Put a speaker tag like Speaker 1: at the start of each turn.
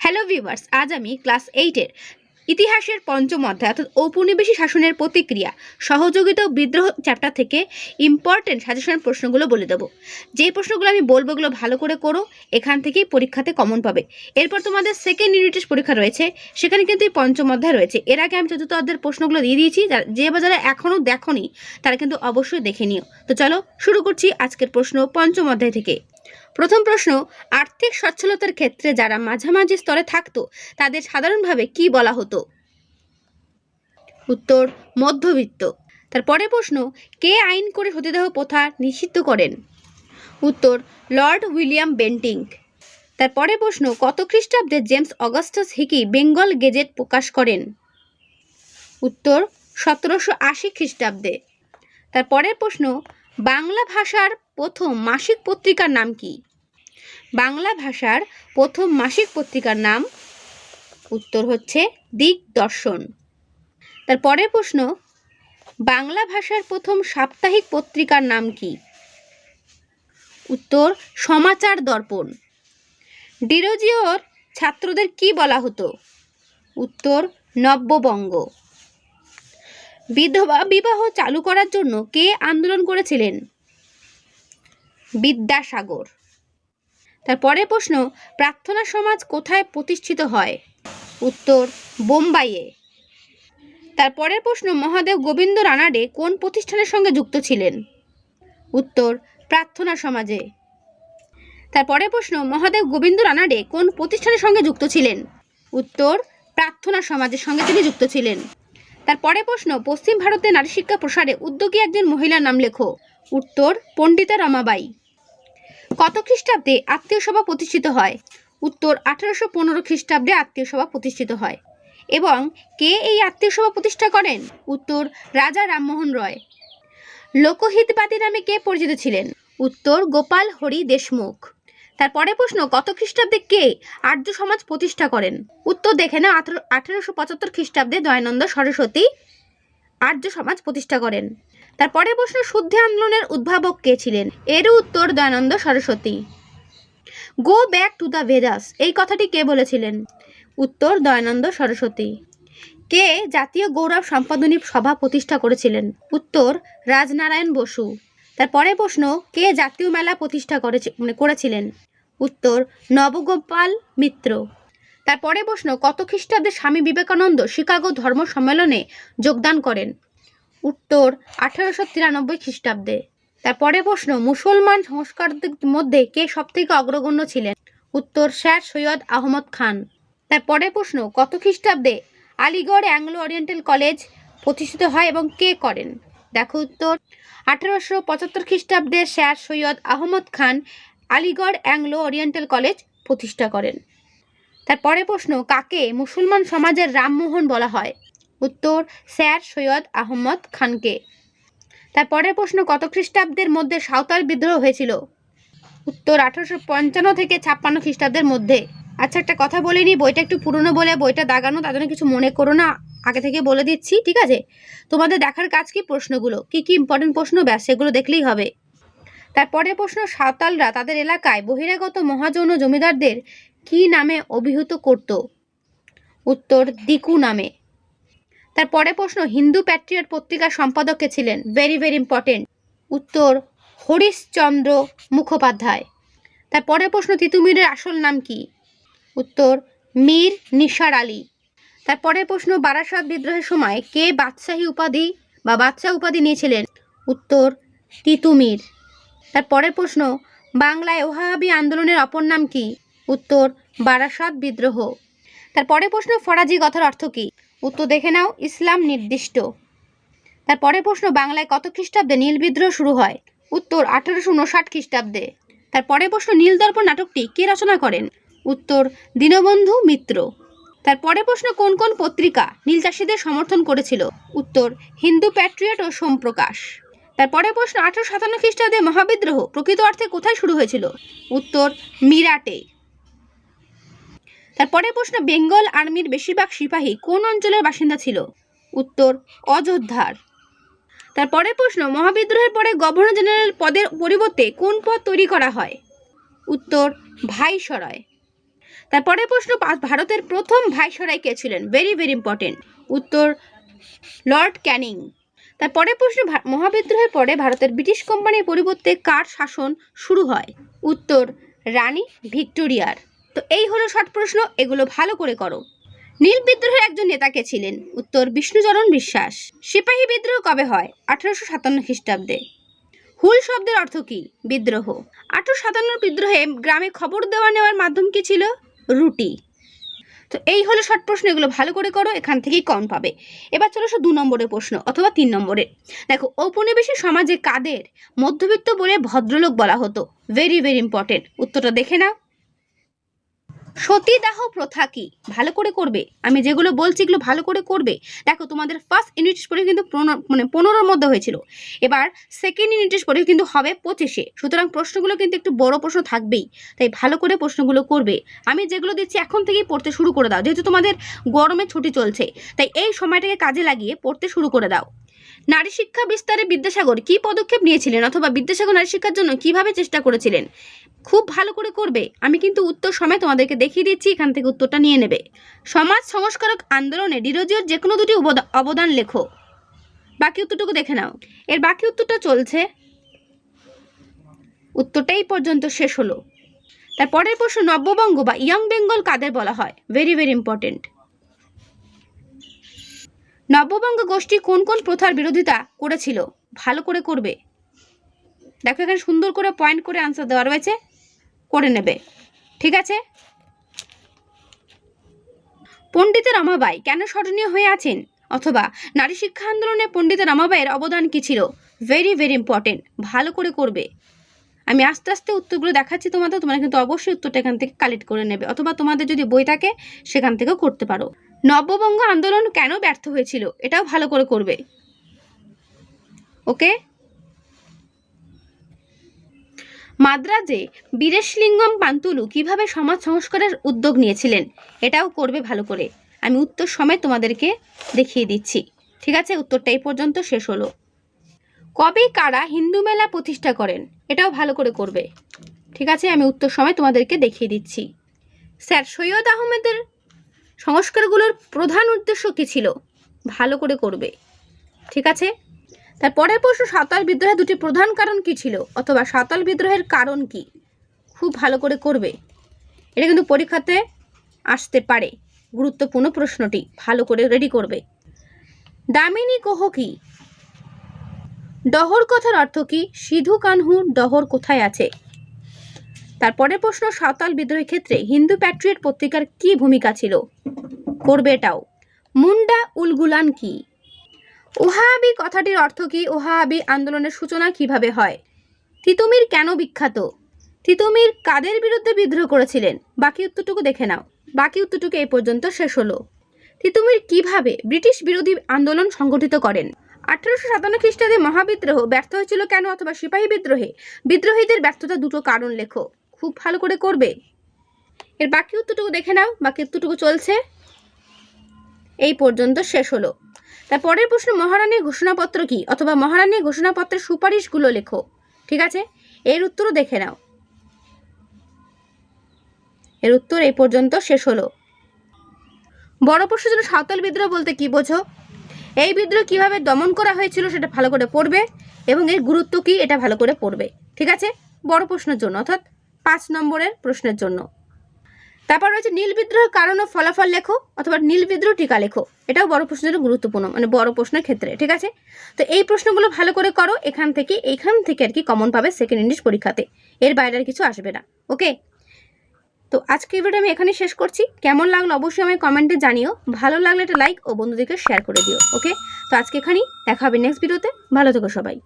Speaker 1: Hello viewers আজ আমি class এইটের ইতিহাসের পঞ্চম অধ্যায় অর্থাৎ ঔপনিবেশিক শাসনের প্রতিক্রিয়া, সহযোগিতা ও বিদ্রোহ চ্যাপ্টার থেকে ইম্পর্টেন্ট সাজেশন প্রশ্নগুলো বলে দেবো। যে প্রশ্নগুলো আমি বলব ওগুলো ভালো করে করো, এখান থেকেই পরীক্ষাতে কমন পাবে। এরপর তোমাদের সেকেন্ড ইউনিট টেস্ট পরীক্ষা রয়েছে, সেখানে কিন্তু এই পঞ্চম অধ্যায় রয়েছে। এর আগে আমি চতুর্থ অধ্যায়ের প্রশ্নগুলো দিয়ে দিয়েছি যে বা যারা এখনও দেখোনি, তারা কিন্তু অবশ্যই দেখে নিও। তো চলো শুরু করছি আজকের প্রশ্ন পঞ্চম অধ্যায় থেকে। প্রথম প্রশ্ন, আর্থিক সচ্ছলতার ক্ষেত্রে যারা মাঝামাঝি স্তরে থাকতো, তাদের সাধারণভাবে কি বলা হতো? উত্তর, মধ্যবিত্ত। তার পরের প্রশ্ন, কে আইন করে সতীদাহ প্রথা নিষিদ্ধ করেন? উত্তর, লর্ড উইলিয়াম বেন্টিং। তার পরের প্রশ্ন, কত খ্রিস্টাব্দে James Augustus Hicky Bengal Gazette প্রকাশ করেন? উত্তর, সতেরোশো আশি খ্রিস্টাব্দে। তার পরের প্রশ্ন, বাংলা ভাষার প্রথম মাসিক পত্রিকার নাম কি? বাংলা ভাষার প্রথম মাসিক পত্রিকার নাম উত্তর হচ্ছে দিকদর্শন তার পরের প্রশ্ন, বাংলা ভাষার প্রথম সাপ্তাহিক পত্রিকার নাম কি? উত্তর, সমাচার দর্পণ। ডিরোজিওর ছাত্রদের কি বলা হতো? উত্তর, নব্যবঙ্গ। বিধবা বিবাহ চালু করার জন্য কে আন্দোলন করেছিলেন? বিদ্যাসাগর। তার পরের প্রশ্ন, প্রার্থনা সমাজ কোথায় প্রতিষ্ঠিত হয়? উত্তর, বোম্বাইয়ে। তার পরের প্রশ্ন, মহাদেব গোবিন্দ রানাডে কোন প্রতিষ্ঠানের সঙ্গে যুক্ত ছিলেন? উত্তর, প্রার্থনা সমাজে। তার পরের প্রশ্ন, মহাদেব গোবিন্দ রানাডে কোন প্রতিষ্ঠানের সঙ্গে যুক্ত ছিলেন? উত্তর, প্রার্থনা সমাজের সঙ্গে তিনি যুক্ত ছিলেন। তার পরের প্রশ্ন, পশ্চিম ভারতে নারী শিক্ষা প্রসারে উদ্যোগী একজন মহিলার নাম লেখো? উত্তর, পণ্ডিতা রমাবাই। কত খ্রিস্টাব্দে আত্মীয় সভা প্রতিষ্ঠিত হয়? উত্তর, আঠারোশো পনেরো খ্রিস্টাব্দে আত্মীয় সভা প্রতিষ্ঠিত হয়। এবং কে এই আত্মীয় সভা প্রতিষ্ঠা করেন? উত্তর, রাজা রামমোহন রয়। লোকহিতবাদী নামে কে পরিচিত ছিলেন? উত্তর, গোপাল হরি দেশমুখ। তার তারপরে প্রশ্ন, কত খ্রিস্টাব্দে কে আর্য সমাজ প্রতিষ্ঠা করেন? উত্তর, দেখে না আঠারো, আঠারোশো পঁচাত্তর খ্রিস্টাব্দে দয়ানন্দ সরস্বতী আর্য সমাজ প্রতিষ্ঠা করেন। তারপরে প্রশ্ন, শুদ্ধি আন্দোলনের উদ্ভাবক কে ছিলেন? এরও উত্তর Dayanand Saraswati. Go back to the Vedas এই কথাটি কে বলেছিলেন? উত্তর দয়ানন্দ সরস্বতী। কে জাতীয় গৌরব সম্পাদনী সভা প্রতিষ্ঠা করেছিলেন? উত্তর রাজনারায়ণ বসু। তারপরে প্রশ্ন, কে জাতীয় মেলা প্রতিষ্ঠা করেছে মানে করেছিলেন? উত্তর নবগোপাল মিত্র। তারপরে প্রশ্ন, কত খ্রিস্টাব্দে স্বামী বিবেকানন্দ শিকাগো ধর্ম সম্মেলনে যোগদান করেন? উত্তর আঠারোশো তিরানব্বই খ্রিস্টাব্দে। তারপরে প্রশ্ন, মুসলমান সংস্কারদের মধ্যে কে সবথেকে অগ্রগণ্য ছিলেন? উত্তর, স্যার সৈয়দ আহমদ খান। তারপরে প্রশ্ন, কত খ্রিস্টাব্দে আলিগড় অ্যাংলো ওরিয়েন্টাল কলেজ প্রতিষ্ঠিত হয় এবং কে করেন? দেখো উত্তর, আঠারোশো পঁচাত্তর খ্রিস্টাব্দে sir Syed Ahmad Khan Aligarh Anglo Oriental College প্রতিষ্ঠা করেন। তারপরে প্রশ্ন, কাকে মুসলমান সমাজের রামমোহন বলা হয়? উত্তর স্যার সৈয়দ আহমদ খানকে। তার পরের প্রশ্ন, কত খ্রিস্টাব্দের মধ্যে সাঁওতাল বিদ্রোহ হয়েছিল? উত্তর, আঠারোশো পঞ্চান্ন থেকে ছাপ্পান্ন খ্রিস্টাব্দের মধ্যে। আচ্ছা একটা কথা বলে নিই বইটা একটু পুরনো বলে, বইটা দাগানো, তার জন্য কিছু মনে করো না, আগে থেকে বলে দিচ্ছি, ঠিক আছে? তোমাদের দেখার কাজ কি প্রশ্নগুলো? কি কি ইম্পর্টেন্ট প্রশ্ন? ব্যাস, সেগুলো দেখলেই হবে। তারপরে প্রশ্ন, সাঁওতালরা তাদের এলাকায় বহিরাগত মহাজন জমিদারদের কি নামে অভিহিত করত? উত্তর, দিকু নামে। তারপরে প্রশ্ন, হিন্দু প্যাট্রিয়ট পত্রিকার সম্পাদক কে ছিলেন? ভেরি ভেরি ইম্পর্টেন্ট উত্তর হরিশচন্দ্র মুখোপাধ্যায়। তারপরে প্রশ্ন, তিতুমিরের আসল নাম কি? উত্তর, মীর নিসার আলী। তারপরে প্রশ্ন, বারাসাত বিদ্রোহের সময় কে বাদশাহী উপাধি বা বাদশাহ উপাধি নিয়েছিলেন? উত্তর, তিতুমির। তারপরের প্রশ্ন, বাংলায় ওহাবি আন্দোলনের অপর নাম কি? উত্তর, বারাসাত বিদ্রোহ। তারপরে প্রশ্ন, ফরাজি কথার অর্থ কী? উত্তর দেখে নাও, ইসলাম নির্দিষ্ট। তারপরে প্রশ্ন, বাংলায় কত খ্রিস্টাব্দে নীল বিদ্রোহ শুরু হয়? উত্তর, আঠারোশো উনষাট খ্রিস্টাব্দে। তারপরে প্রশ্ন, নীলদর্পণ নাটকটি কে রচনা করেন? উত্তর, দীনবন্ধু মিত্র। তারপরে প্রশ্ন, কোন কোন পত্রিকা নীল চাষিদের সমর্থন করেছিল? উত্তর, হিন্দু প্যাট্রিয়ট ও সোমপ্রকাশ। তারপরে প্রশ্ন, আঠারোশো সাতান্ন খ্রিস্টাব্দে মহাবিদ্রোহ প্রকৃত অর্থে কোথায় শুরু হয়েছিল? উত্তর, মিরাটে। তারপরে প্রশ্ন, বেঙ্গল আর্মির বেশিরভাগ সিপাহী কোন অঞ্চলের বাসিন্দা ছিল? উত্তর, অযোধ্যার। তারপরে প্রশ্ন, মহাবিদ্রোহের পরে গভর্নর জেনারেল পদের পরিবর্তে কোন পদ তৈরি করা হয়? উত্তর, ভাইসরয়। তারপরের প্রশ্ন ভারতের প্রথম ভাইসরাই কে ছিলেন? ভেরি ভেরি ইম্পর্টেন্ট উত্তর, লর্ড ক্যানিং। তারপরের প্রশ্ন মহাবিদ্রোহের পরে ভারতের ব্রিটিশ কোম্পানির পরিবর্তে কার শাসন শুরু হয়? উত্তর, রানী ভিক্টোরিয়ার। তো এই হলো শর্ট প্রশ্ন, এগুলো ভালো করে করো। নীল বিদ্রোহের একজন নেতা কে ছিলেন? উত্তর, বিষ্ণুচরণ বিশ্বাস। সিপাহী বিদ্রোহ কবে হয়? আঠারোশো সাতান্ন খ্রিস্টাব্দে। হুল শব্দের অর্থ কি? বিদ্রোহ। আঠারোশো সাতান্ন বিদ্রোহে গ্রামে খবর দেওয়া নেওয়ার মাধ্যম কি ছিল? রুটি। তো এই হলো শর্ট প্রশ্ন, এগুলো ভালো করে করো, এখান থেকেই কম পাবে। এবার চলো দু নম্বরের প্রশ্ন অথবা তিন নম্বরের। দেখো, ঔপনিবেশিক সমাজে কাদের মধ্যবিত্ত বলে ভদ্রলোক বলা হতো? ভেরি ভেরি ইম্পর্টেন্ট উত্তরটা দেখে নাও। সতীদাহ প্রথা কি? ভালো করে করবে। আমি যেগুলো বলছি এগুলো ভালো করে করবে। দেখো, তোমাদের ফার্স্ট ইউনিট পরীক্ষা কিন্তু মানে পনেরোর মধ্যে হয়েছিল। এবার সেকেন্ড ইউনিট পরীক্ষা কিন্তু হবে পঁচিশে। সুতরাং প্রশ্নগুলো কিন্তু একটু বড় প্রশ্ন থাকবেই। তাই ভালো করে প্রশ্নগুলো করবে। আমি যেগুলো দিচ্ছি এখন থেকেই পড়তে শুরু করে দাও। যেহেতু তোমাদের গরমে ছুটি চলছে, তাই এই সময়টাকে কাজে লাগিয়ে পড়তে শুরু করে দাও। নারী শিক্ষা বিস্তারে বিদ্যাসাগর কি পদক্ষেপ নিয়েছিলেন? অথবা বিদ্যাসাগর নারী শিক্ষার জন্য কীভাবে চেষ্টা করেছিলেন? খুব ভালো করে করবে। আমি কিন্তু উত্তর সময় তোমাদেরকে দেখিয়ে দিচ্ছি, এখান থেকে উত্তরটা নিয়ে নেবে। সমাজ সংস্কারক আন্দোলনে ডিরোজিওর যে কোনো দুটি অবদা- অবদান লেখো। বাকি উত্তরটুকু দেখে নাও। এর বাকি উত্তরটা চলছে। উত্তরটা এই পর্যন্ত শেষ হলো। তার পরের প্রশ্ন, নব্যবঙ্গ বা ইয়ং বেঙ্গল কাদের বলা হয়? ভেরি ভেরি ইম্পর্টেন্ট নব্যবঙ্গ গোষ্ঠী কোন কোন প্রথার বিরোধিতা করেছিল? ভালো করে করবে। দেখো এখানে সুন্দর করে পয়েন্ট করে আনসার দেওয়া রয়েছে। করে নেবে। ঠিক আছে? পণ্ডিতের রমাবাই কেন স্মরণীয় হয়ে আছেন? অথবা নারী শিক্ষা আন্দোলনে পণ্ডিতের রমাবাইয়ের অবদান কি ছিল? ভেরি ভেরি ইম্পর্টেন্ট ভালো করে করবে। আমি আস্তে আস্তে উত্তরগুলো দেখাচ্ছি তোমাদের, তোমরা কিন্তু অবশ্যই উত্তরটা এখান থেকে কালেক্ট করে নেবে। অথবা তোমাদের যদি বই থাকে, সেখান থেকেও করতে পারো। নববঙ্গ আন্দোলন কেন ব্যর্থ হয়েছিল? এটাও ভালো করে করবে। ওকে মাদ্রাজে বীরেশলিঙ্গম পান্তুলু কীভাবে সমাজ সংস্কারের উদ্যোগ নিয়েছিলেন, এটাও করবে ভালো করে। আমি উত্তর সময় তোমাদেরকে দেখিয়ে দিচ্ছি। ঠিক আছে, উত্তরটা এই পর্যন্ত শেষ হলো। কবে কারা হিন্দু মেলা প্রতিষ্ঠা করেন, এটাও ভালো করে করবে। ঠিক আছে, আমি উত্তর সময় তোমাদেরকে দেখিয়ে দিচ্ছি। স্যার সৈয়দ আহমেদের সংস্কারগুলোর প্রধান উদ্দেশ্য কী ছিল? ভালো করে করবে। ঠিক আছে? তার পরের প্রশ্ন, সাঁওতাল বিদ্রোহের দুটি প্রধান কারণ কি ছিল? অথবা সাঁওতাল বিদ্রোহের কারণ কি? খুব ভালো করে করবে। এটা কিন্তু পরীক্ষাতে আসতে পারে। গুরুত্বপূর্ণ প্রশ্নটি। ভালো করে রেডি করবে। দামিনী কোহ কি? ডহর কথার অর্থ কি? সিধু কানহু ডহর কোথায় আছে? তারপরের প্রশ্ন, সাঁওতাল বিদ্রোহের ক্ষেত্রে হিন্দু প্যাট্রিয়ট পত্রিকার কি ভূমিকা ছিল? করবে এটাও। মুন্ডা উলগুলান কি? ওহাবি কথাটির অর্থ কি? ওহাবি আন্দোলনের সূচনা কীভাবে হয়? তিতুমির কেন বিখ্যাত? তিতুমির কাদের বিরুদ্ধে বিদ্রোহ করেছিলেন? বাকি উত্তরটুকু দেখে নাও। বাকি উত্তরটুকু এই পর্যন্ত শেষ হলো। তিতুমির কীভাবে ব্রিটিশ বিরোধী আন্দোলন সংগঠিত করেন? আঠারোশো সাতান্ন খ্রিস্টাব্দে মহাবিদ্রোহ ব্যর্থ হয়েছিল কেন অথবা সিপাহী বিদ্রোহে? বিদ্রোহীদের ব্যর্থতা দুটো কারণ লেখো। খুব ভালো করে করবে। এর বাকি উত্তরটুকু দেখে নাও। বাকি উত্তরটুকু চলছে। এই পর্যন্ত শেষ হলো। তার পরের প্রশ্ন, মহারানীর ঘোষণাপত্র কি? অথবা মহারানীর ঘোষণাপত্রের সুপারিশগুলো লেখো। ঠিক আছে? এর উত্তরও দেখে নাও। এর উত্তর এই পর্যন্ত শেষ হলো। বড় প্রশ্ন জন্য সাঁওতাল বিদ্রোহ বলতে কি বোঝো? এই বিদ্রোহ কীভাবে দমন করা হয়েছিল সেটা ভালো করে পড়বে এবং এর গুরুত্ব কি এটা ভালো করে পড়বে। ঠিক আছে? বড় প্রশ্নের জন্য, অর্থাৎ পাঁচ নম্বরের প্রশ্নের জন্য। তারপর রয়েছে, নীল বিদ্রোহের কারণ ও ফলাফল লেখো, অথবা নীল বিদ্রোহ টিকা লেখো। এটাও বড় প্রশ্নের গুরুত্বপূর্ণ মানে বড় প্রশ্নের ক্ষেত্রে, ঠিক আছে? তো এই প্রশ্নগুলো ভালো করে করো, এখান থেকে এখান থেকে আর কি কমন পাবে সেকেন্ড ইংলিশ পরীক্ষাতে। এর বাইরে আর কিছু আসবে না ওকে তো আজকে ভিডিও আমি এখানে শেষ করছি। কেমন লাগল অবশ্যই আমি কমেন্টে জানিও। ভালো লাগলে একটা লাইক ও বন্ধুদেরকে শেয়ার করে দিও ওকে তো আজকে এখানেই, দেখা হবে নেক্সট ভিডিওতে ভালো থেকো সবাই।